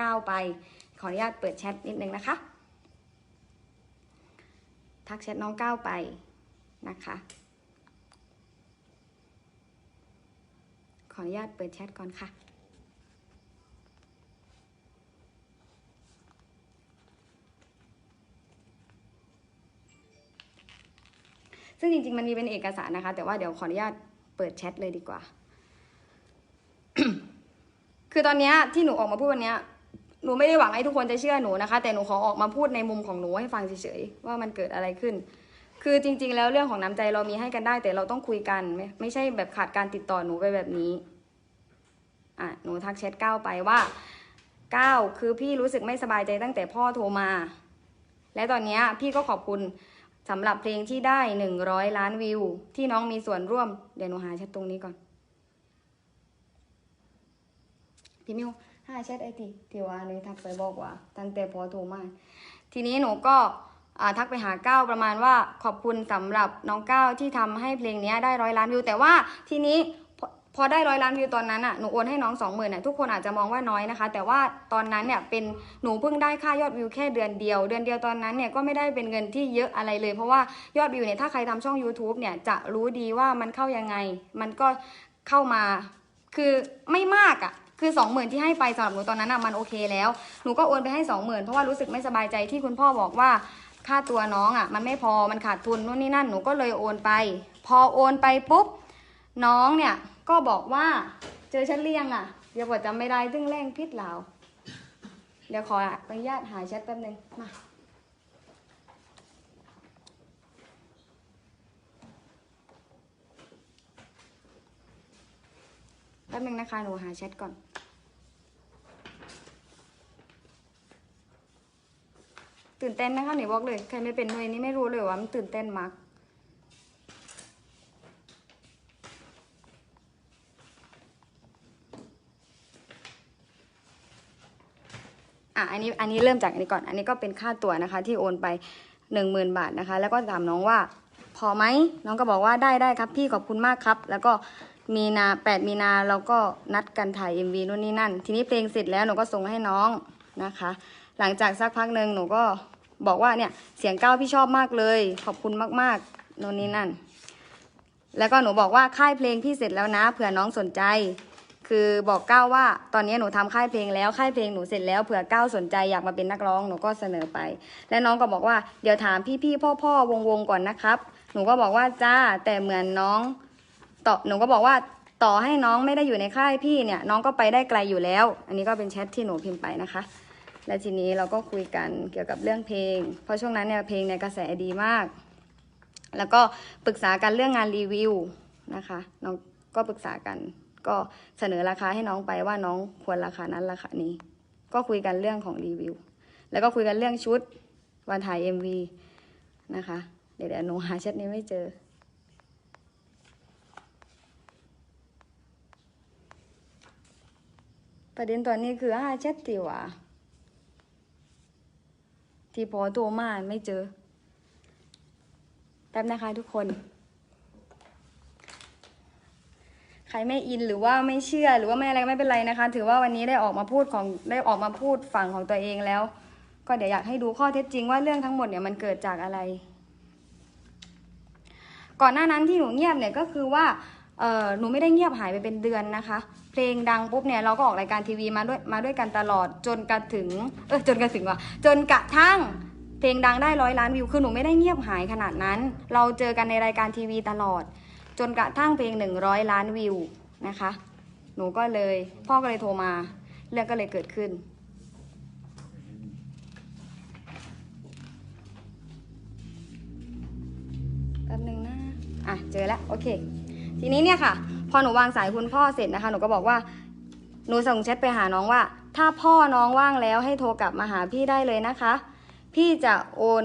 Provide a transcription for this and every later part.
ก้าวไป ขออนุญาตเปิดแชทนิดนึงนะคะ ทักแชทน้องก้าวไปนะคะ ขออนุญาตเปิดแชทก่อนค่ะซึ่งจริงๆ มันมีเป็นเอกสารนะคะ แต่ว่าเดี๋ยวขออนุญาตเปิดแชทเลยดีกว่า คือตอนนี้ที่หนูออกมาพูดวันนี้ หนูไม่ได้หวังให้ทุกคนจะเชื่อหนูนะคะ แต่หนูขอออกมาพูดในมุมของหนูให้ฟังเฉยๆว่ามันเกิดอะไรขึ้น คือจริง ๆ แล้วเรื่องของน้ำใจเรามีให้กันได้ แต่เราต้องคุยกันไม่ไม่ใช่แบบขาดการติดต่อหนูไปแบบนี้อะหนูทักแชทก้าวไปว่าก้าวคือพี่รู้สึกไม่สบายใจตั้งแต่พ่อโทรมา และตอนนี้พี่ก็ขอบคุณสำหรับเพลงที่ได้หนึ่งร้อยล้านวิว ที่น้องมีส่วนร่วม เดี๋ยวหนูหาแชทตรงนี้ก่อนพี่มิว หาแชทไอทีที่ว่าหนูทักไปบอกว่า ตั้งแต่พอโทรมาทีนี้หนูก็ทักไปหาก้าวประมาณว่าขอบคุณสำหรับน้องก้าวที่ทำให้เพลงนี้ได้ร้อยล้านวิว แต่ว่าทีนี้พอพอได้ร้อยล้านวิวตอนนั้นอะหนูโอนให้น้องสองหมื่นอะทุกคนอาจจะมองว่าน้อยนะคะ แต่ว่าตอนนั้นเนี่ยเป็นหนูเพิ่งได้ค่ายอดวิวแค่เดือนเดียว เดือนเดียวตอนนั้นเนี่ยก็ไม่ได้เป็นเงินที่เยอะอะไรเลย เพราะว่ายอดวิวเนี่ยถ้าใครทำช่อง YouTube เนี่ยจะรู้ดีว่ามันเข้ายังไง มันก็เข้ามาคือไม่มากอะ คือสองหมื่นที่ให้ไปสำหรับหนูตอนนั้นอะมันโอเคแล้ว หนูก็โอนไปให้สองหมื่นเพราะว่ารู้สึกไม่สบายใจที่คุณพ่อบอกว่าค่าตัวน้องอะมันไม่พอมันขาดทุนนู่นนี่นั่นหนูก็เลยโอนไป พอโอนไปปุ๊บน้องเนี่ยก็บอกว่าเจอฉันเรียงอะเดี๋ยวบอกจำไม่ได้ตึ้งแรงพิษเหลาเดี๋ยวขออนุญาตหาแชทแป๊บนึงมาแป๊บนึงนะคะหนูหาแชทก่อน ตื่นเต้นนะคะหนูบอกเลยใครไม่เป็นหน่วยนี้ไม่รู้เลยว่ามันตื่นเต้นมากอะอันนี้อันนี้เริ่มจากอันนี้ก่อน อันนี้ก็เป็นค่าตั๋วนะคะ ที่โอนไปหนึ่งหมื่นบาทนะคะ แล้วก็ถามน้องว่าพอไหมน้องก็บอกว่าได้ได้ครับพี่ขอบคุณมากครับ แล้วก็มีนาแปดมีนาเราก็นัดกันถ่าย MV นู่นนี่นั่น ทีนี้เพลงเสร็จแล้วหนูก็ส่งให้น้องนะคะ หลังจากสักพักหนึ่งหนูก็บอกว่าเนี่ยเสียงก้าวพี่ชอบมากเลย ขอบคุณมากๆโน่นนี่นั่น แล้วก็หนูบอกว่าค่ายเพลงพี่เสร็จแล้วนะเผื่อน้องสนใจ คือบอกก้าวว่า ตอนนี้หนูทำค่ายเพลงแล้วค่ายเพลงหนูเสร็จแล้วเผื่อก้าวสนใจอยากมาเป็นนักร้องหนูก็เสนอไป และน้องก็บอกว่าเดี๋ยวถามพี่ๆพ่อๆวงๆก่อนนะครับ หนูก็บอกว่าจ้าแต่เหมือนน้องต่อหนูก็บอกว่าต่อให้น้องไม่ได้อยู่ในค่ายพี่เนี่ย น้องก็ไปได้ไกลอยู่แล้ว อันนี้ก็เป็นแชทที่หนูพิมพ์ไปนะคะ และทีนี้เราก็คุยกันเกี่ยวกับเรื่องเพลง เพราะช่วงนั้นเนี่ยเพลงเนี่ยกระแสดีมาก แล้วก็ปรึกษากันเรื่องงานรีวิวนะคะน้องก็ปรึกษากัน ก็เสนอราคาให้น้องไปว่าน้องควรราคานั้นราคานี้ ก็คุยกันเรื่องของรีวิว แล้วก็คุยกันเรื่องชุดวันถ่าย MV นะคะ เดี๋ยวเดี๋ยวหนูหาแชทนี้ไม่เจอประเด็นตอนนี้คือหาแชทที่ว่า ที่พอโทรมาไม่เจอ แป๊บนะคะทุกคน ใครไม่อินหรือว่าไม่เชื่อหรือว่าไม่อะไรก็ไม่เป็นไรนะคะ ถือว่าวันนี้ได้ออกมาพูดของได้ออกมาพูดฝั่งของตัวเองแล้ว ก็เดี๋ยวอยากให้ดูข้อเท็จจริงว่าเรื่องทั้งหมดเนี่ยมันเกิดจากอะไร ก่อนหน้านั้นที่หนูเงียบเนี่ยก็คือว่า เออหนูไม่ได้เงียบหายไปเป็นเดือนนะคะ เพลงดังปุ๊บเนี่ยเราก็ออกรายการทีวีมาด้วยมาด้วยกันตลอดจนกระถึงเออจนกระถึงว่ะจนกระทั่งเพลงดังได้ร้อยล้านวิวคือหนูไม่ได้เงียบหายขนาดนั้น เราเจอกันในรายการทีวีตลอด จนกระทั่งเพลงหนึ่งร้อยล้านวิวนะคะ หนูก็เลยพ่อก็เลยโทรมา เรื่องก็เลยเกิดขึ้นแป๊บนึงนะ อะ เจอแล้ว โอเค ทีนี้เนี่ยค่ะ พอหนูวางสายคุณพ่อเสร็จนะคะ หนูก็บอกว่า หนูส่งแชทไปหาน้องว่า ถ้าพ่อน้องว่างแล้วให้โทรกลับมาหาพี่ได้เลยนะคะ พี่จะโอน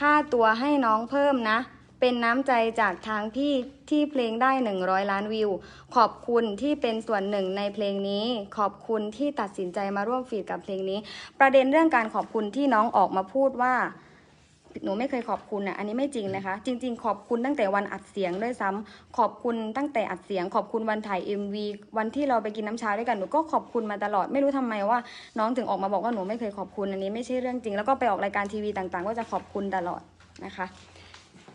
ค่าตัวให้น้องเพิ่มนะ เป็นน้ำใจจากทางพี่ที่เพลงได้ 100 ล้านวิว ขอบคุณที่เป็นส่วนหนึ่งในเพลงนี้ ขอบคุณที่ตัดสินใจมาร่วมฟีดกับเพลงนี้ ประเด็นเรื่องการขอบคุณที่น้องออกมาพูดว่า หนูไม่เคยขอบคุณอะอันนี้ไม่จริงนะคะ จริง ๆ ขอบคุณตั้งแต่วันอัดเสียงด้วยซ้ำขอบคุณตั้งแต่อัดเสียง ขอบคุณวันถ่าย MV วันที่เราไปกินน้ำชาด้วยกันหนูก็ขอบคุณมาตลอดไม่รู้ทำไมว่า น้องถึงออกมาบอกว่าหนูไม่เคยขอบคุณอันนี้ไม่ใช่เรื่องจริง แล้วก็ไปออกรายการทีวีต่างๆ ก็จะขอบคุณตลอดนะคะ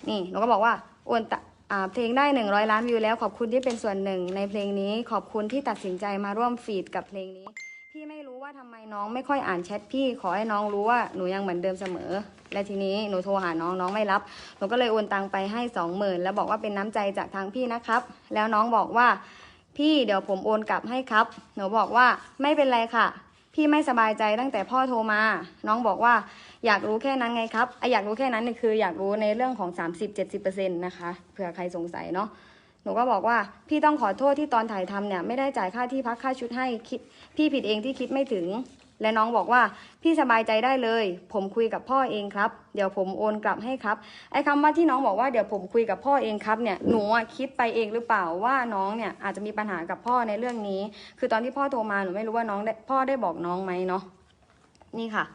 นี่หนูก็บอกว่าโอนตะอ่าเพลงได้หนึ่งร้อยล้านวิวแล้วขอบคุณที่เป็นส่วนหนึ่งในเพลงนี้ขอบคุณที่ตัดสินใจมาร่วมฟีดกับเพลงนี้ พี่ไม่รู้ว่าทำไมน้องไม่ค่อยอ่านแชทพี่ขอให้น้องรู้ว่าหนูยังเหมือนเดิมเสมอ และทีนี้หนูโทรหาน้องน้องไม่รับหนูก็เลยโอนตังไปให้สองหมื่นแล้วบอกว่าเป็นน้ำใจจากทางพี่นะครับ แล้วน้องบอกว่า พี่เดี๋ยวผมโอนกลับให้ครับ หนูบอกว่าไม่เป็นไรค่ะ พี่ไม่สบายใจตั้งแต่พ่อโทรมา น้องบอกว่าอยากรู้แค่นั้นไงครับไออยากรู้แค่นั้นคืออยากรู้ในเรื่องของ 30-70%นะคะเผื่อใครสงสัยเนาะ หนูก็บอกว่าพี่ต้องขอโทษที่ตอนถ่ายทำเนี่ยไม่ได้จ่ายค่าที่พักค่าชุดให้คิดพี่ผิดเองที่คิดไม่ถึง และน้องบอกว่าพี่สบายใจได้เลย ผมคุยกับพ่อเองครับ เดี๋ยวผมโอนกลับให้ครับไอ้คำว่าที่น้องบอกว่าเดี๋ยวผมคุยกับพ่อเองครับเนี่ยหนูอะคิดไปเองหรือเปล่าว่าน้องเนี่ยอาจจะมีปัญหากับพ่อในเรื่องนี้ คือตอนที่พ่อโทรมาหนูไม่รู้ว่าน้องได้พ่อได้บอกน้องไหมเนาะนี่ค่ะ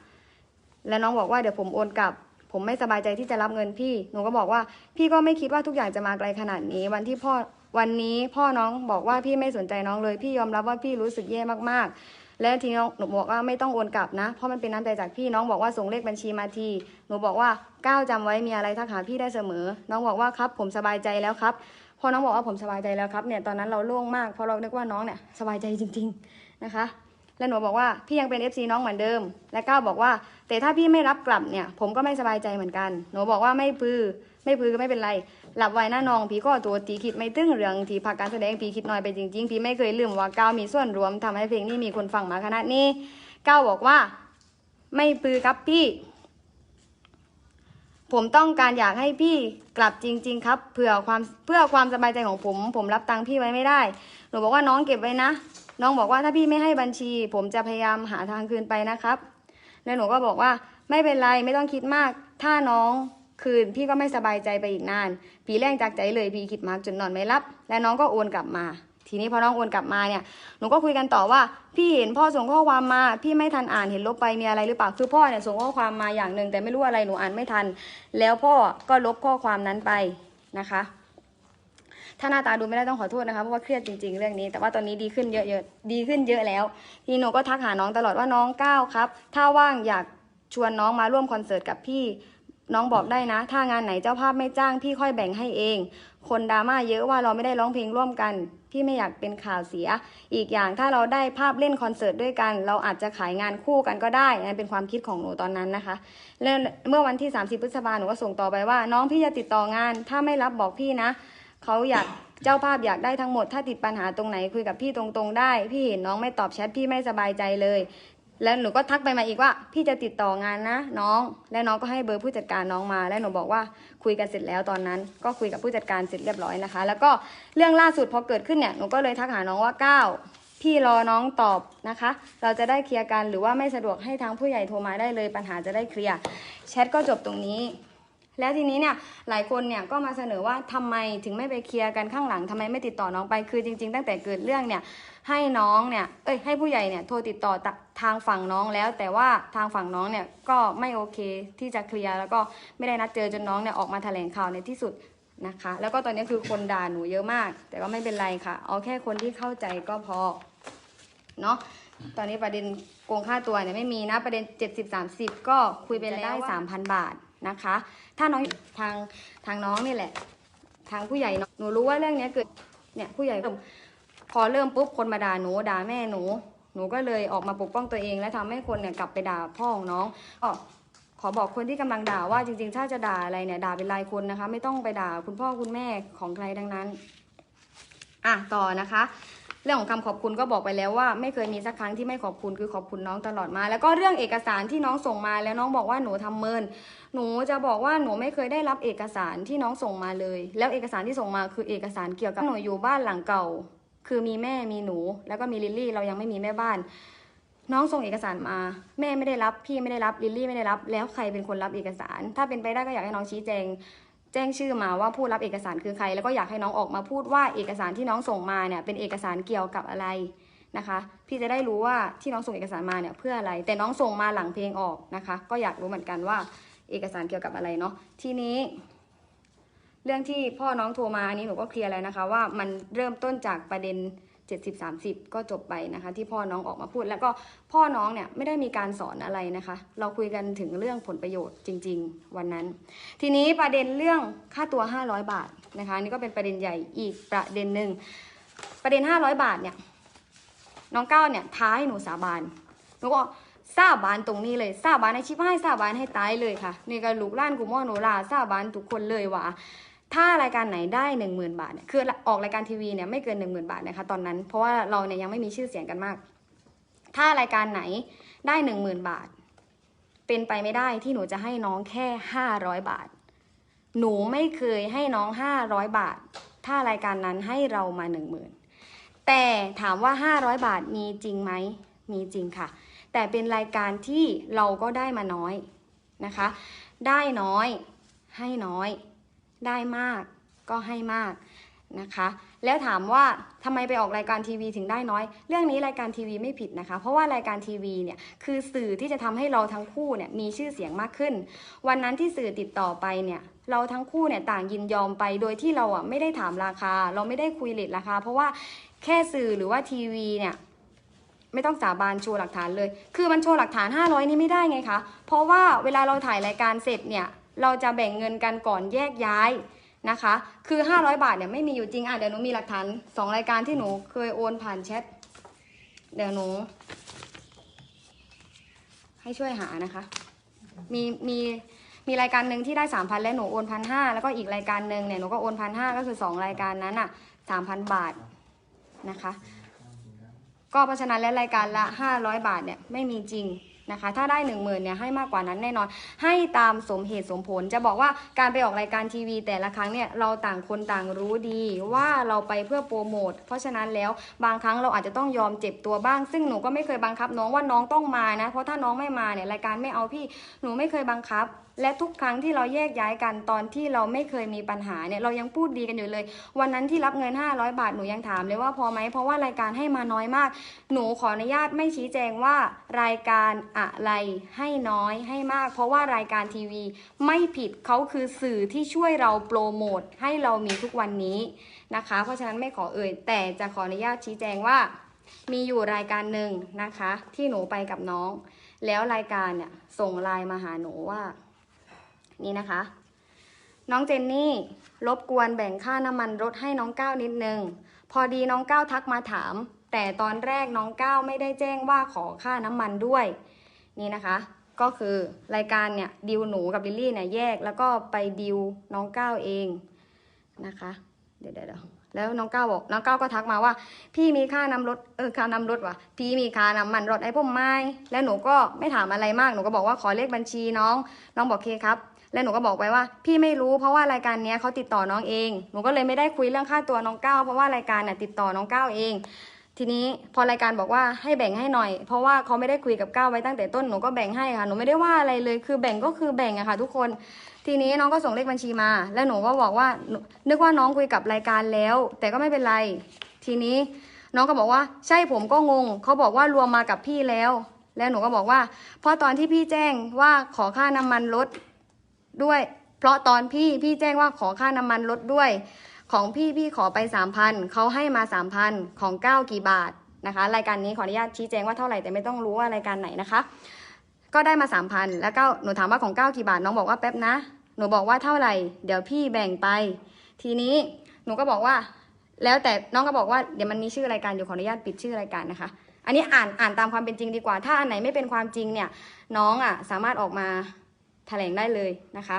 แล้วน้องบอกว่าเดี๋ยวผมโอนกลับ ผมไม่สบายใจที่จะรับเงินพี่ หนูก็บอกว่า พี่ก็ไม่คิดว่าทุกอย่างจะมาไกลขนาดนี้ วันที่พ่อวันนี้พ่อน้องบอกว่าพี่ไม่สนใจน้องเลย พี่ยอมรับว่าพี่รู้สึกแย่มากๆ และทีน้องหนูบอกว่าไม่ต้องโอนกลับนะ เพราะมันเป็นน้ำใจจากพี่น้องบอกว่าส่งเลขบัญชีมาที หนูบอกว่าก้าวจำไว้มีอะไรทักหาพี่ได้เสมอ น้องบอกว่าครับ ผมสบายใจแล้วครับพอน้องบอกว่าผมสบายใจแล้วครับเนี่ยตอนนั้นเราโล่งมากเพราะเราคิดว่าน้องเนี่ยสบายใจจริง ๆนะคะ และหนูบอกว่าพี่ยังเป็น FC น้องเหมือนเดิม และก้าวบอกว่า แต่ถ้าพี่ไม่รับกลับเนี่ย ผมก็ไม่สบายใจเหมือนกัน หนูบอกว่าไม่ปือไม่ปือก็ไม่เป็นไร หลับไว้หน้านองพี่ก็ตัวตีคิดไม่ตึงเรื่องที่พักการแสดงพี่คิดน้อยไปจริงๆพี่ไม่เคยลืมว่าก้าวมีส่วนรวมทำให้เพลงนี้มีคนฟังมาขนาดนี้ก้าวบอกว่าไม่ปือครับพี่ ผมต้องการอยากให้พี่กลับจริง ๆ ครับเพื่อความเพื่อความสบายใจของผม ผมรับตังค์พี่ไว้ไม่ได้ หนูบอกว่าน้องเก็บไว้นะ น้องบอกว่าถ้าพี่ไม่ให้บัญชี ผมจะพยายามหาทางคืนไปนะครับ แล้วหนูก็บอกว่าไม่เป็นไรไม่ต้องคิดมาก ถ้าน้องคืนพี่ก็ไม่สบายใจไปอีกนานพี่แรงจากใจเลยพี่คิดมากจนนอนไม่รับ และน้องก็โอนกลับมา ทีนี้พอน้องโอนกลับมาเนี่ยหนูก็คุยกันต่อว่า พี่เห็นพ่อส่งข้อความมา พี่ไม่ทันอ่านเห็นลบไปมีอะไรหรือเปล่าคือพ่อเนี่ยส่งข้อความมาอย่างหนึ่งแต่ไม่รู้อะไรหนูอ่านไม่ทัน แล้วพ่อก็ลบข้อความนั้นไปนะคะ ถ้าหน้าตาดูไม่ได้ต้องขอโทษนะคะเพราะว่าเครียดจริง ๆ เรื่องนี้ แต่ว่าตอนนี้ดีขึ้นเยอะๆดีขึ้นเยอะแล้วทีนี้หนูก็ทักหาน้องตลอดว่าน้องก้าวครับ ถ้าว่างอยากชวนน้องมาร่วมคอนเสิร์ตกับพี่น้องบอกได้นะ ถ้างานไหนเจ้าภาพไม่จ้างพี่ค่อยแบ่งให้เอง คนดราม่าเยอะว่าเราไม่ได้ร้องเพลงร่วมกัน พี่ไม่อยากเป็นข่าวเสีย อีกอย่างถ้าเราได้ภาพเล่นคอนเสิร์ตด้วยกัน เราอาจจะขายงานคู่กันก็ได้นั่นเป็นความคิดของหนูตอนนั้นนะคะ แล้วเมื่อวันที่ 30 พฤษภาหนูก็ส่งต่อไปว่า น้องพี่จะติดต่องาน ถ้าไม่รับบอกพี่นะ เขาอยากเจ้าภาพอยากได้ทั้งหมด ถ้าติดปัญหาตรงไหนคุยกับพี่ตรงๆได้ พี่เห็นน้องไม่ตอบแชทพี่ไม่สบายใจเลย แล้วหนูก็ทักไปมาอีกว่า พี่จะติดต่องานนะ น้อง และน้องก็ให้เบอร์ผู้จัดการน้องมา และหนูบอกว่าคุยกันเสร็จแล้วตอนนั้น ก็คุยกับผู้จัดการเสร็จเรียบร้อยนะคะ แล้วก็เรื่องล่าสุดพอเกิดขึ้นเนี่ยหนูก็เลยทักหาน้องว่าก้าวพี่รอน้องตอบนะคะ เราจะได้เคลียร์กันหรือว่าไม่สะดวกให้ทางผู้ใหญ่โทรมาได้เลยปัญหาจะได้เคลียร์แชทก็จบตรงนี้ แล้วทีนี้เนี่ยหลายคนเนี่ยก็มาเสนอว่าทำไมถึงไม่ไปเคลียร์กันข้างหลังทำไมไม่ติดต่อน้องไปคือจริง ๆ ตั้งแต่เกิดเรื่องเนี่ยให้น้องเนี่ยเอ้ยให้ผู้ใหญ่เนี่ยโทรติดต่อตะทางฝั่งน้องแล้ว แต่ว่าทางฝั่งน้องเนี่ยก็ไม่โอเคที่จะเคลียร์แล้วก็ไม่ได้นัดเจอจนน้องเนี่ยออกมาแถลงข่าวในที่สุดนะคะ แล้วก็ตอนนี้คือคนด่าหนูเยอะมาก แต่ก็ไม่เป็นไรค่ะ เอาแค่คนที่เข้าใจก็พอเนาะตอนนี้ประเด็นโกงค่าตัวเนี่ยไม่มีนะประเด็น 70 30 ก็คุยไปแล้วได้ 3,000 บาท นะคะ ถ้าน้องทางทางน้องนี่แหละ ทางผู้ใหญ่เนาะหนูรู้ว่าเรื่องเนี้ยเกิดเนี่ยผู้ใหญ่เริ่มพอเริ่มปุ๊บคนมาด่าหนูด่าแม่หนู หนูก็เลยออกมาปกป้องตัวเอง และทำให้คนเนี่ยกลับไปด่าพ่อของน้องก็ขอบอกคนที่กำลังด่าว่าจริงๆ ถ้าจะด่าอะไรเนี่ยด่าเป็นรายคนนะคะ ไม่ต้องไปด่าคุณพ่อคุณแม่ของใครดังนั้น อะต่อนะคะ รื่องของคำขอบคุณก็บอกไปแล้วว่า ไม่เคยมีสักครั้งที่ไม่ขอบคุณคือขอบคุณน้องตลอดมา แล้วก็เรื่องเอกสารที่น้องส่งมาแล้วน้องบอกว่าหนูทำเมิน หนูจะบอกว่าหนูไม่เคยได้รับเอกสารที่น้องส่งมาเลย แล้วเอกสารที่ส่งมาคือเอกสารเกี่ยวกับหนูอยู่บ้านหลังเก่า คือมีแม่มีหนู แล้วก็มีลิลลี่เรายังไม่มีแม่บ้านน้องส่งเอกสารมา แม่ไม่ได้รับ พี่ไม่ได้รับลิลลี่ไม่ได้รับ แล้วใครเป็นคนรับเอกสาร ถ้าเป็นไปได้ก็อยากให้น้องชี้แจง แจ้งชื่อมาว่าผู้รับเอกสารคือใคร แล้วก็อยากให้น้องออกมาพูดว่าเอกสารที่น้องส่งมาเนี่ยเป็นเอกสารเกี่ยวกับอะไรนะคะ พี่จะได้รู้ว่าที่น้องส่งเอกสารมาเนี่ยเพื่ออะไร แต่น้องส่งมาหลังเพลงออกนะคะ ก็อยากรู้เหมือนกันว่าเอกสารเกี่ยวกับอะไรเนาะทีนี้ เรื่องที่พ่อน้องโทรมาอันนี้หนูก็เคลียร์แล้วนะคะ ว่ามันเริ่มต้นจากประเด็น 70 30 ก็จบไปนะคะ ที่พ่อน้องออกมาพูด แล้วก็พ่อน้องเนี่ยไม่ได้มีการสอนอะไรนะคะ เราคุยกันถึงเรื่องผลประโยชน์จริง ๆ วันนั้น ทีนี้ประเด็นเรื่องค่าตัว 500 บาทนะคะนี่ก็เป็นประเด็นใหญ่อีกประเด็นหนึ่งประเด็น 500 บาทเนี่ยน้องก้าวเนี่ยท้าให้หนูสาบานหนูก็สาบานตรงนี้เลยสาบานในชิปให้สาบานให้ตายเลยค่ะนี่ก็ลูกล้านกูม่อโนลาสาบานทุกคนเลยว่า ถ้ารายการไหนได้หนึ่งหมื่นบาทเนี่ยคือออกรายการทีวีเนี่ยไม่เกินหนึ่งหมื่นบาทนะคะตอนนั้น เพราะว่าเราเนี่ยยังไม่มีชื่อเสียงกันมาก ถ้ารายการไหนได้หนึ่งหมื่นบาท เป็นไปไม่ได้ที่หนูจะให้น้องแค่ห้าร้อยบาท หนูไม่เคยให้น้องห้าร้อยบาท ถ้ารายการนั้นให้เรามาหนึ่งหมื่นแต่ถามว่าห้าร้อยบาทมีจริงไหมมีจริงค่ะ แต่เป็นรายการที่เราก็ได้มาน้อยนะคะ ได้น้อยให้น้อย ได้มากก็ให้มากนะคะ แล้วถามว่าทำไมไปออกรายการทีวีถึงได้น้อย เรื่องนี้รายการทีวีไม่ผิดนะคะ เพราะว่ารายการทีวีเนี่ยคือสื่อที่จะทำให้เราทั้งคู่เนี่ยมีชื่อเสียงมากขึ้น วันนั้นที่สื่อติดต่อไปเนี่ยเราทั้งคู่เนี่ยต่างยินยอมไปโดยที่เราอะไม่ได้ถามราคา เราไม่ได้คุยเลทราคา เพราะว่าแค่สื่อหรือว่าทีวีเนี่ยไม่ต้องสาบานโชว์หลักฐานเลย คือมันโชว์หลักฐาน 500 นี่ไม่ได้ไงคะ เพราะว่าเวลาเราถ่ายรายการเสร็จเนี่ย เราจะแบ่งเงินกันก่อนแยกย้ายนะคะ คือ 500 บาทเนี่ยไม่มีอยู่จริงอะเดี๋ยวหนูมีหลักฐานสองรายการที่หนูเคยโอนผ่านแชทเดี๋ยวหนู ให้ช่วยหานะคะ มีมีมีรายการหนึ่งที่ได้ 3,000 และหนูโอนพันห้าแล้วก็อีกรายการหนึ่งเนี่ยหนูก็โอนพันห้าก็คือ 2 รายการนั้นอะ 3,000 บาทนะคะ ก็เพราะฉะนั้นแล้วรายการละ 500 บาทเนี่ยไม่มีจริง นะคะ ถ้าได้ 1 0,000เนี่ยให้มากกว่านั้นแน่นอน ให้ตามสมเหตุสมผล จะบอกว่าการไปออกรายการทีวี แต่ละครั้งเนี่ยเราต่างคนต่างรู้ดีว่าเราไปเพื่อโปรโมท เพราะฉะนั้นแล้วบางครั้งเราอาจจะต้องยอมเจ็บตัวบ้าง ซึ่งหนูก็ไม่เคยบังคับน้องว่าน้องต้องมานะ เพราะถ้าน้องไม่มาเนี่ยรายการไม่เอาพี่ หนูไม่เคยบังคับ และทุกครั้งที่เราแยกย้ายกันตอนที่เราไม่เคยมีปัญหาเนี่ยเรายังพูดดีกันอยู่เลย วันนั้นที่รับเงิน 500 บาทหนูยังถามเลยว่าพอไหมเพราะว่ารายการให้มาน้อยมาก หนูขออนุญาตไม่ชี้แจงว่ารายการอะไรให้น้อยให้มาก เพราะว่ารายการทีวีไม่ผิดเขาคือสื่อที่ช่วยเราโปรโมทให้เรามีทุกวันนี้นะคะ เพราะฉะนั้นไม่ขอเอ่ยแต่จะขออนุญาตชี้แจงว่า มีอยู่รายการหนึ่งนะคะ ที่หนูไปกับน้อง แล้วรายการเนี่ยส่งไลน์มาหาหนูว่า นี่นะคะ น้องเจนนี่รบกวนแบ่งค่าน้ำมันรถให้น้องก้าวนิดนึง พอดีน้องก้าวทักมาถาม แต่ตอนแรกน้องก้าวไม่ได้แจ้งว่าขอค่าน้ำมันด้วย นี่นะคะ ก็คือรายการเนี่ยดิวหนูกับลิลลี่เนี่ยแยกแล้วก็ไปดิวน้องก้าวเองนะคะ เดี๋ยวเดี๋ยวแล้วน้องก้าวบอกน้องก้าวก็ทักมาว่า พี่มีค่าน้ำรถเออค่าน้ำรถวะพี่มีค่าน้ำมันรถไอ้ผมไม่แล้วหนูก็ไม่ถามอะไรมากหนูก็บอกว่าขอเลขบัญชีน้อง น้องบอกเคครับ แล้วหนูก็บอกไปว่า พี่ไม่รู้เพราะว่ารายการเนี้ยเขาติดต่อน้องเอง หนูก็เลยไม่ได้คุยเรื่องค่าตัวน้องก้าวเพราะว่ารายการน่ะติดต่อน้องก้าวเอง ทีนี้พอรายการบอกว่าให้แบ่งให้หน่อย เพราะว่าเขาไม่ได้คุยกับก้าวไว้ตั้งแต่ต้นหนูก็แบ่งให้ค่ะหนูไม่ได้ว่าอะไรเลยคือแบ่งก็คือแบ่งอะค่ะ ทุกคน ทีนี้น้องก็ส่งเลขบัญชีมา แล้วหนูก็บอกว่านูนึกว่าน้องคุยกับรายการแล้ว แต่ก็ไม่เป็นไร ทีนี้น้องก็บอกว่าใช่ผมก็งง เขาบอกว่ารวมมากับพี่แล้ว แล้วหนูก็บอกว่าเพราะตอนที่พี่แจ้งว่าขอค่าน้ำมันรถ ด้วย เพราะตอนพี่พี่แจ้งว่าขอค่าน้ำมันลดด้วย ของพี่พี่ขอไปสามพันเขาให้มาสามพันของเก้ากี่บาทนะคะ รายการนี้ขออนุญาตชี้แจงว่าเท่าไหร่แต่ไม่ต้องรู้ว่ารายการไหนนะคะ ก็ได้มาสามพันแล้วก็หนูถามว่าของเก้ากี่บาทน้องบอกว่าแป๊บนะ หนูบอกว่าเท่าไหร่ เดี๋ยวพี่แบ่งไป ทีนี้หนูก็บอกว่า แล้วแต่น้องก็บอกว่าเดี๋ยวมันมีชื่อรายการอยู่ขออนุญาตปิดชื่อรายการนะคะอันนี้อ่านอ่านตามความเป็นจริงดีกว่า ถ้าอันไหนไม่เป็นความจริงเนี่ย น้องอะสามารถออกมา แถลงได้เลยนะคะ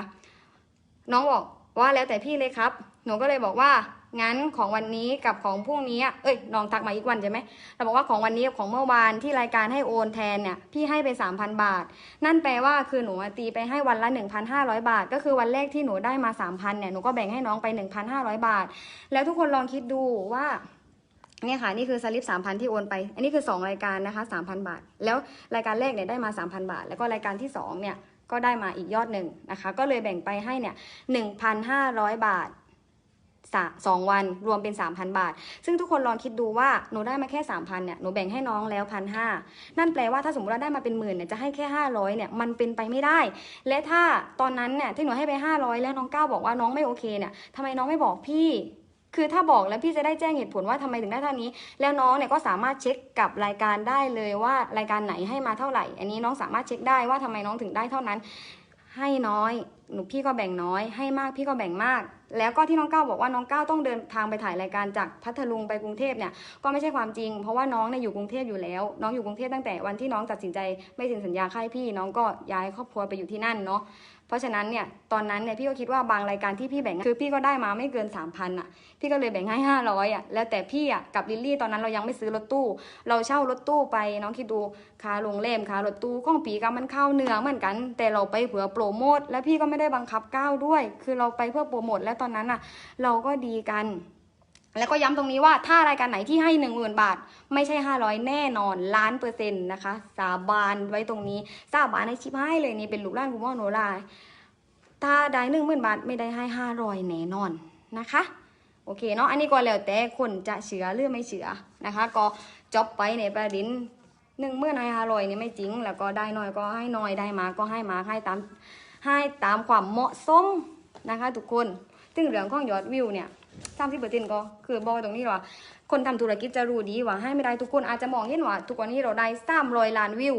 น้องบอกว่าแล้วแต่พี่เลยครับ หนูก็เลยบอกว่างั้นของวันนี้กับของพรุ่งนี้อะเอ้ยน้องทักมาอีกวันใช่ไหมเราบอกว่าของวันนี้กับของเมื่อวานที่รายการให้โอนแทนเนี่ยพี่ให้ไป 3,000 บาท นั่นแปลว่าคือหนูตีไปให้วันละ 1,500 บาท ก็คือวันแรกที่หนูได้มา 3,000เนี่ยหนูก็แบ่งให้น้องไป 1,500 บาท แล้วทุกคนลองคิดดูว่าเนี่ยค่ะนี่คือสลิป3,000 ที่โอนไป อันนี้คือ 2 รายการนะคะ3,000 บาท แล้วรายการแรกเนี่ยได้มา 3,000 บาท แล้วก็รายการที่2เนี่ย ก็ได้มาอีกยอดหนึ่งนะคะ ก็เลยแบ่งไปให้เนี่ย1,500บาทสองวันรวมเป็น 3,000 บาท ซึ่งทุกคนลองคิดดูว่าหนูได้มาแค่ 3,000เนี่ยหนูแบ่งให้น้องแล้วพันห้านั่นแปลว่าถ้าสมมติว่าได้มาเป็นหมื่นเนี่ยจะให้แค่ 500เนี่ยมันเป็นไปไม่ได้ และถ้าตอนนั้นเนี่ยที่หนูให้ไป 500 แล้วน้องก้าวบอกว่าน้องไม่โอเคเนี่ยทำไมน้องไม่บอกพี่ คือถ้าบอกแล้วพี่จะได้แจ้งเหตุผลว่าทำไมถึงได้เท่านี้ แล้วน้องเนี่ยก็สามารถเช็คกับรายการได้เลยว่ารายการไหนให้มาเท่าไหร่ อันนี้น้องสามารถเช็คได้ว่าทำไมน้องถึงได้เท่านั้น ให้น้อยหนูพี่ก็แบ่งน้อย ให้มากพี่ก็แบ่งมาก แล้วก็ที่น้องก้าวบอกว่าน้องก้าวต้องเดินทางไปถ่ายรายการจากพัทลุงไปกรุงเทพเนี่ยก็ไม่ใช่ความจริง เพราะว่าน้องเนี่ยอยู่กรุงเทพอยู่แล้ว น้องอยู่กรุงเทพตั้งแต่วันที่น้องตัดสินใจไม่เซ็นสัญญาค่ายพี่ น้องก็ย้ายครอบครัวไปอยู่ที่นั่นเนาะ เพราะฉะนั้นเนี่ยตอนนั้นเนี่ยพี่ก็คิดว่าบางรายการที่พี่แบ่งคือพี่ก็ได้มาไม่เกิน 3 0 0พันอะพี่ก็เลยแบ่งให้ 500อะแล้วแต่พี่อะกับลิลลี่ตอนนั้นเรายังไม่ซื้อรถตู้ เราเช่ารถตู้ไปน้องคิดดูค่าโรงแรมค่ารถตู้ข้องปีกับมันเข้าเนื้อเหมือนกัน แต่เราไปเผื่อโปรโมทและพี่ก็ไม่ได้บังคับก้าวด้วย คือเราไปเพื่อโปรโมทและตอนนั้นอะเราก็ดีกัน แล้วก็ย้ำตรงนี้ว่าถ้ารายการไหนที่ให้หนึ่งหมื่นบาท ไม่ใช่ห้าร้อยแน่นอนล้านเปอร์เซ็นต์นะคะ สาบานไว้ตรงนี้ สาบานในชิปให้เลยนี่เป็นลูกล้านคุณพ่อโนราถ้าได้หนึ่งหมื่นบาทไม่ได้ให้ห้าร้อยแน่นอนนะคะ โอเคเนาะอันนี้ก็แล้วแต่คนจะเชื่อหรือไม่เชื่อนะคะ ก็จบไปในประเด็นหนึ่งหมื่นห้าร้อยนี่ไม่จริง แล้วก็ได้น้อยก็ให้น้อยได้มาก็ให้มาให้ตามให้ตามความเหมาะสมนะคะ ทุกคนซึ่งเรื่องของยอดวิวเนี่ย สามสิบเปอร์เซ็นต์ก็คือบอกตรงนี้ว่า คนทำธุรกิจจะรู้ดีว่าให้ไม่ได้ทุกคนอาจจะมองเห็นว่าทุกวันนี้เราได้สามร้อยล้านวิว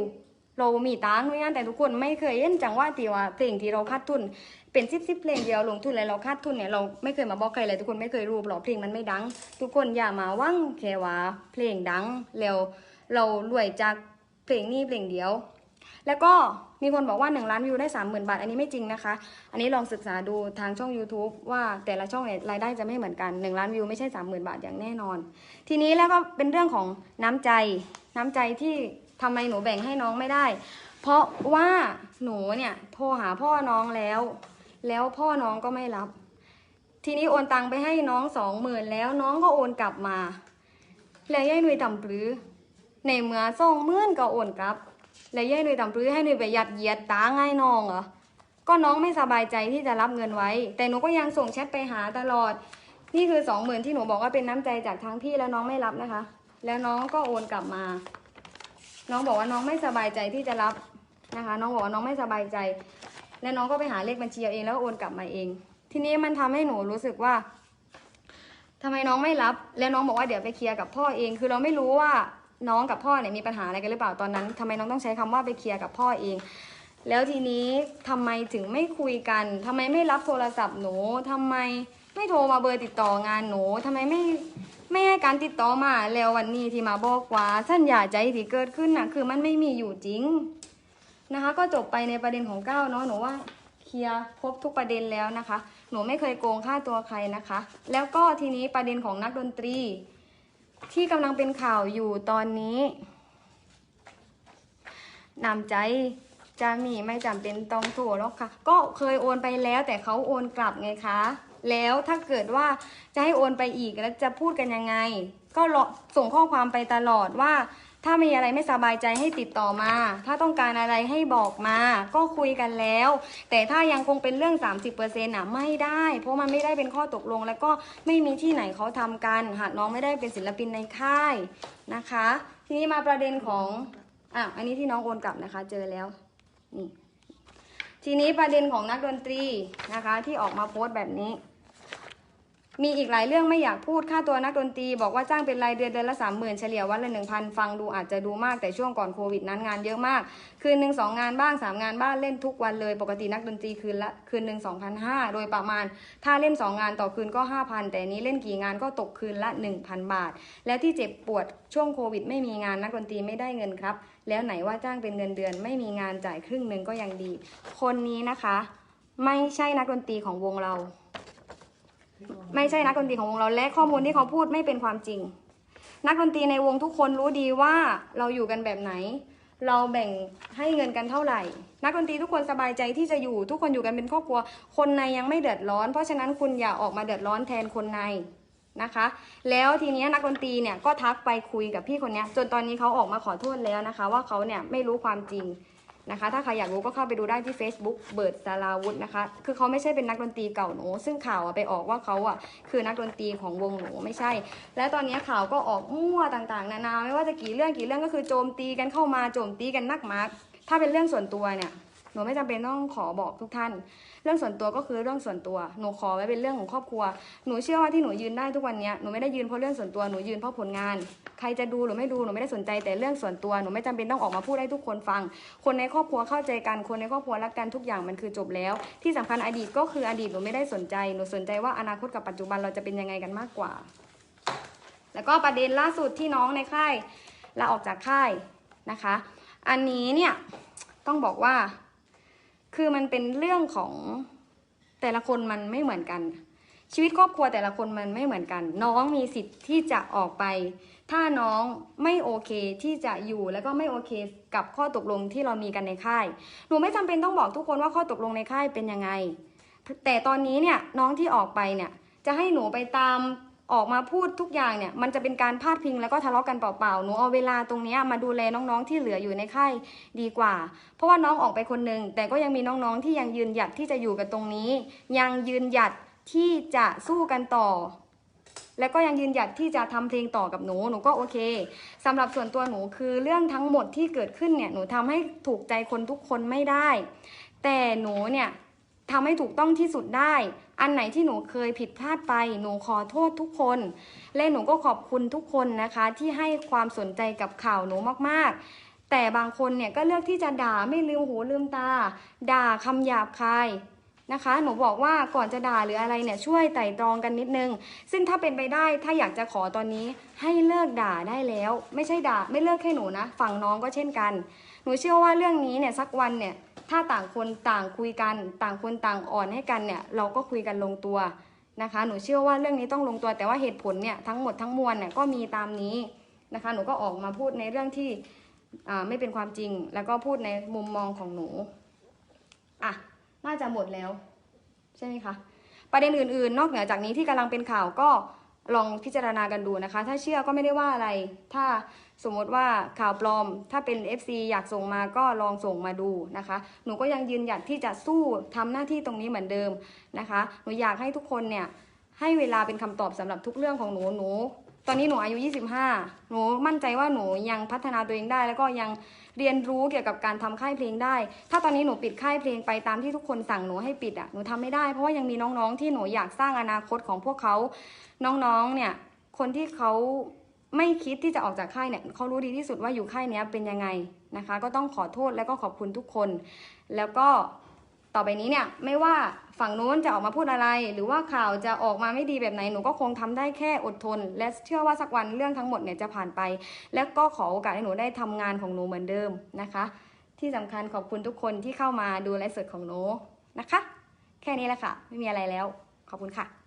เรามีตังค์ด้วยกันแต่ทุกคนไม่เคยเห็นจังว่าที่ว่าเพลงที่เราคาดทุน เป็นสิบสิบเพลงเดียวลงทุนแล้วเราคาดทุนเนี่ยเราไม่เคยมาบอกใครเลยทุกคนไม่เคยรู้หรอกเพลงมันไม่ดัง ทุกคนอย่ามาหวังแค่ว่าเพลงดังแล้วเรารวยจากเพลงนี้เพลงเดียว แล้วก็มีคนบอกว่า 1 ล้านวิวได้ 30,000 บาท อันนี้ไม่จริงนะคะ อันนี้ลองศึกษาดูทางช่อง YouTube ว่าแต่ละช่องเนี่ยรายได้จะไม่เหมือนกัน 1 ล้านวิวไม่ใช่ 30,000 บาทอย่างแน่นอน ทีนี้แล้วก็เป็นเรื่องของน้ำใจ น้ำใจที่ทำไมหนูแบ่งให้น้องไม่ได้ เพราะว่าหนูเนี่ยโทรหาพ่อน้องแล้ว แล้วพ่อน้องก็ไม่รับ ทีนี้โอนตังไปให้น้องสองหมื่นแล้วน้องก็โอนกลับมา แล้วยายหนุ่ยต่ำปรือในเมื่อส่งหมื่นก็โอนกลับ แล้วยายหนุ่ยต่ำปรือให้หนุ่ยไปยัดเยียดตาง่ายน้องเหรอก็น้องไม่สบายใจที่จะรับเงินไว้ แต่หนูก็ยังส่งแชทไปหาตลอด นี่คือสองหมื่นที่หนูบอกว่าเป็นน้ำใจจากทางพี่แล้วน้องไม่รับนะคะ แล้วน้องก็โอนกลับมา น้องบอกว่าน้องไม่สบายใจที่จะรับนะคะ น้องบอกว่าน้องไม่สบายใจ แล้วน้องก็ไปหาเลขบัญชีเอาเองแล้วโอนกลับมาเอง ทีนี้มันทำให้หนูรู้สึกว่าทำไมน้องไม่รับ แล้วน้องบอกว่าเดี๋ยวไปเคลียร์กับพ่อเอง คือเราไม่รู้ว่า น้องกับพ่อเนี่ยมีปัญหาอะไรกันหรือเปล่าตอนนั้นทำไมน้องต้องใช้คำว่าไปเคลียร์กับพ่อเอง แล้วทีนี้ทำไมถึงไม่คุยกันทำไมไม่รับโทรศัพท์หนูทำไมไม่โทรมาเบอร์ติดต่องานหนูทำไมไม่ไม่ให้การติดต่อมาแล้ววันนี้ที่มาบอกว่าสัญญาใจที่เกิดขึ้นน่ะคือมันไม่มีอยู่จริงนะคะ ก็จบไปในประเด็นของก้าวเนาะหนูว่าเคลียร์ครบทุกประเด็นแล้วนะคะ หนูไม่เคยโกงค่าตัวใครนะคะ แล้วก็ทีนี้ประเด็นของนักดนตรี ที่กำลังเป็นข่าวอยู่ตอนนี้นำใจจะมีไม่จำเป็นต้องโทรหรอกค่ะ ก็เคยโอนไปแล้วแต่เขาโอนกลับไงคะ แล้วถ้าเกิดว่าจะให้โอนไปอีกแล้วจะพูดกันยังไง ก็ส่งข้อความไปตลอดว่า ถ้ามีอะไรไม่สบายใจให้ติดต่อมา ถ้าต้องการอะไรให้บอกมา ก็คุยกันแล้ว แต่ถ้ายังคงเป็นเรื่อง 30%อะไม่ได้ เพราะมันไม่ได้เป็นข้อตกลง แล้วก็ไม่มีที่ไหนเขาทำกัน หากน้องไม่ได้เป็นศิลปินในค่ายนะคะ ทีนี้มาประเด็นของอะอันนี้ที่น้องโอนกลับนะคะ เจอแล้วนี่ทีนี้ประเด็นของนักดนตรีนะคะที่ออกมาโพสต์แบบนี้ มีอีกหลายเรื่องไม่อยากพูดค่าตัวนักดนตรีบอกว่าจ้างเป็นรายเดือนเดือนละสามหมื่นเฉลี่ยวันละหนึ่งพันฟังดูอาจจะดูมากแต่ช่วงก่อนโควิดนั้นงานเยอะมาก คืนหนึ่งสองงานบ้างสามงานบ้างเล่นทุกวันเลยปกตินักดนตรีคืนละคืนหนึ่งสองพันห้าโดยประมาณ ถ้าเล่นสองงานต่อคืนก็ห้าพันแต่นี้เล่นกี่งานก็ตกคืนละหนึ่งพันบาท และที่เจ็บปวดช่วงโควิด ไม่มีงานนักดนตรีไม่ได้เงินครับ แล้วไหนว่าจ้างเป็นเงินเดือนไม่มีงานจ่ายครึ่งหนึ่งก็ยังดี คนนี้นะคะ ไม่ใช่นักดนตรีของวงเรา ไม่ใช่นักดนตรีของวงเราและข้อมูลที่เขาพูดไม่เป็นความจริง นักดนตรีในวงทุกคนรู้ดีว่าเราอยู่กันแบบไหน เราแบ่งให้เงินกันเท่าไหร่ นักดนตรีทุกคนสบายใจที่จะอยู่ ทุกคนอยู่กันเป็นครอบครัว คนในยังไม่เดือดร้อน เพราะฉะนั้นคุณอย่าออกมาเดือดร้อนแทนคนในนะคะ แล้วทีนี้นักดนตรีเนี่ยก็ทักไปคุยกับพี่คนนี้จนตอนนี้เขาออกมาขอโทษแล้วนะคะ ว่าเขาเนี่ยไม่รู้ความจริง นะคะ ถ้าใครอยากรู้ก็เข้าไปดูได้ที่ Facebook เบิร์ดสาราวุธนะคะ คือเขาไม่ใช่เป็นนักดนตรีเก่าหนู ซึ่งข่าวอะไปออกว่าเขาอะคือนักดนตรีของวงหนูไม่ใช่ และตอนนี้ข่าวก็ออกมั่วต่างๆ นานาไม่ว่าจะกี่เรื่องกี่เรื่องก็คือโจมตีกันเข้ามาโจมตีกันนักมาร์กถ้าเป็นเรื่องส่วนตัวเนี่ยหนูไม่จำเป็นต้องขอบอกทุกท่าน เรื่องส่วนตัวก็คือเรื่องส่วนตัว หนูขอไว้เป็นเรื่องของครอบครัว หนูเชื่อว่าที่หนูยืนได้ทุกวันนี้หนูไม่ได้ยืนเพราะเรื่องส่วนตัว หนูยืนเพราะผลงาน ใครจะดูหรือไม่ดูหนูไม่ได้สนใจแต่เรื่องส่วนตัวหนูไม่จำเป็นต้องออกมาพูดให้ทุกคนฟัง คนในครอบครัวเข้าใจกันคนในครอบครัวรักกันทุกอย่างมันคือจบแล้ว ที่สำคัญอดีตก็คืออดีตหนูไม่ได้สนใจหนูสนใจว่าอนาคตกับปัจจุบันเราจะเป็นยังไงกันมากกว่า แล้วก็ประเด็นล่าสุดที่น้องในค่ายลาออกจากค่ายนะคะ อันนี้เนี่ยต้องบอกว่า คือมันเป็นเรื่องของแต่ละคนมันไม่เหมือนกันชีวิตครอบครัวแต่ละคนมันไม่เหมือนกัน น้องมีสิทธิ์ที่จะออกไป ถ้าน้องไม่โอเคที่จะอยู่แล้วก็ไม่โอเคกับข้อตกลงที่เรามีกันในค่าย หนูไม่จำเป็นต้องบอกทุกคนว่าข้อตกลงในค่ายเป็นยังไง แต่ตอนนี้เนี่ยน้องที่ออกไปเนี่ยจะให้หนูไปตามออกมาพูดทุกอย่างเนี่ยมันจะเป็นการพาดพิงแล้วก็ทะเลาะกันเปล่าๆ หนูเอาเวลาตรงนี้มาดูแลน้องๆที่เหลืออยู่ในค่ายดีกว่า เพราะว่าน้องออกไปคนหนึ่งแต่ก็ยังมีน้องๆที่ยังยืนหยัดที่จะอยู่กันตรงนี้ ยังยืนหยัดที่จะสู้กันต่อ และก็ยังยืนหยัดที่จะทำเพลงต่อกับหนูหนูก็โอเคสำหรับส่วนตัวหนูคือเรื่องทั้งหมดที่เกิดขึ้นเนี่ยหนูทำให้ถูกใจคนทุกคนไม่ได้ แต่หนูเนี่ยทำให้ถูกต้องที่สุดได้ อันไหนที่หนูเคยผิดพลาดไป หนูขอโทษทุกคน และหนูก็ขอบคุณทุกคนนะคะ ที่ให้ความสนใจกับข่าวหนูมากๆ แต่บางคนเนี่ยก็เลือกที่จะด่าไม่ลืมหูลืมตา ด่าคำหยาบคาย นะคะ หนูบอกว่าก่อนจะด่าหรืออะไรเนี่ยช่วยไต่ตรองกันนิดนึง ซึ่งถ้าเป็นไปได้ถ้าอยากจะขอตอนนี้ให้เลิกด่าได้แล้ว ไม่ใช่ด่าไม่เลิกแค่หนูนะฝั่งน้องก็เช่นกัน หนูเชื่อว่าเรื่องนี้เนี่ยสักวันเนี่ยถ้าต่างคนต่างคุยกัน ต่างคนต่างอ่อนให้กันเนี่ยเราก็คุยกันลงตัวนะคะ หนูเชื่อว่าเรื่องนี้ต้องลงตัวแต่ว่าเหตุผลเนี่ยทั้งหมดทั้งมวลเนี่ยก็มีตามนี้นะคะ หนูก็ออกมาพูดในเรื่องที่ไม่เป็นความจริง แล้วก็พูดในมุมมองของหนูอะ น่าจะหมดแล้ว ใช่ไหมคะ ประเด็นอื่นๆ นอกเหนือจากนี้ที่กำลังเป็นข่าวก็ลองพิจารณากันดูนะคะ ถ้าเชื่อก็ไม่ได้ว่าอะไร ถ้าสมมติว่าข่าวปลอม ถ้าเป็น FC อยากส่งมาก็ลองส่งมาดูนะคะ หนูก็ยังยืนหยัดที่จะสู้ทำหน้าที่ตรงนี้เหมือนเดิมนะคะ หนูอยากให้ทุกคนเนี่ยให้เวลาเป็นคำตอบสำหรับทุกเรื่องของหนูหนู ตอนนี้หนูอายุ 25 หนูมั่นใจว่าหนูยังพัฒนาตัวเองได้ แล้วก็ยังเรียนรู้เกี่ยวกับการทำค่ายเพลงได้ ถ้าตอนนี้หนูปิดค่ายเพลงไปตามที่ทุกคนสั่งหนูให้ปิดอะ หนูทำไม่ได้ เพราะว่ายังมีน้องๆ ที่หนูอยากสร้างอนาคตของพวกเขา น้องๆ เนี่ย คนที่เขาไม่คิดที่จะออกจากค่ายเนี่ยเขารู้ดีที่สุดว่าอยู่ค่ายเนี้ยเป็นยังไงนะคะ ก็ต้องขอโทษแล้วก็ขอบคุณทุกคน แล้วก็ ต่อไปนี้เนี่ยไม่ว่าฝั่งโน้นจะออกมาพูดอะไร หรือว่าข่าวจะออกมาไม่ดีแบบไหนหนูก็คงทำได้แค่อดทน และเชื่อว่าสักวันเรื่องทั้งหมดเนี่ยจะผ่านไป แล้วก็ขอโอกาสให้หนูได้ทำงานของหนูเหมือนเดิมนะคะ ที่สำคัญขอบคุณทุกคนที่เข้ามาดูไลฟ์สดของหนูนะคะ แค่นี้แหละค่ะ ไม่มีอะไรแล้ว ขอบคุณค่ะ